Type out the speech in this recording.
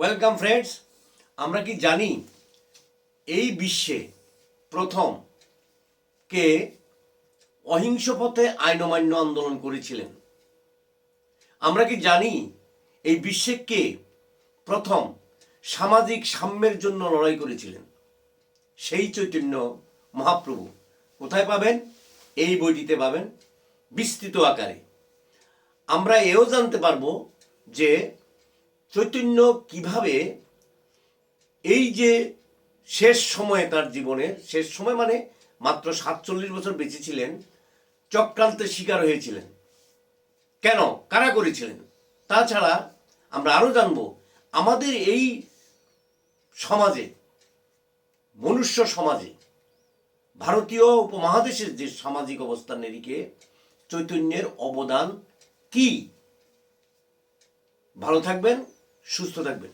Welcome friends আমরা কি জানি এই বিশ্বে প্রথম কে অহিংস পথে আইন অমান্য আন্দোলন করেছিলেন? আমরা কি জানি এই বিশ্বে কে প্রথম সামাজিক সাম্যের জন্য লড়াই করেছিলেন? সেই চৈতন্য মহাপ্রভু। কোথায় পাবেন? এই বইটিতে পাবেন। বিস্তৃত আকারে। আমরা এও জানতে পারব যে চৈতন্য কীভাবে এই যে শেষ সময়ে তার জীবনের শেষ সময় মানে মাত্র সাতচল্লিশ বছর বেঁচে ছিলেন, চক্রান্তের শিকার হয়েছিলেন। কেন? কারা করেছিলেন? তাছাড়া আমরা আরও জানব, আমাদের এই সমাজে, মনুষ্য সমাজে, ভারতীয় উপমহাদেশের যে সামাজিক অবস্থান নিরিখে চৈতন্যের অবদান কি? ভালো থাকবেন। সুস্থ থাকবেন।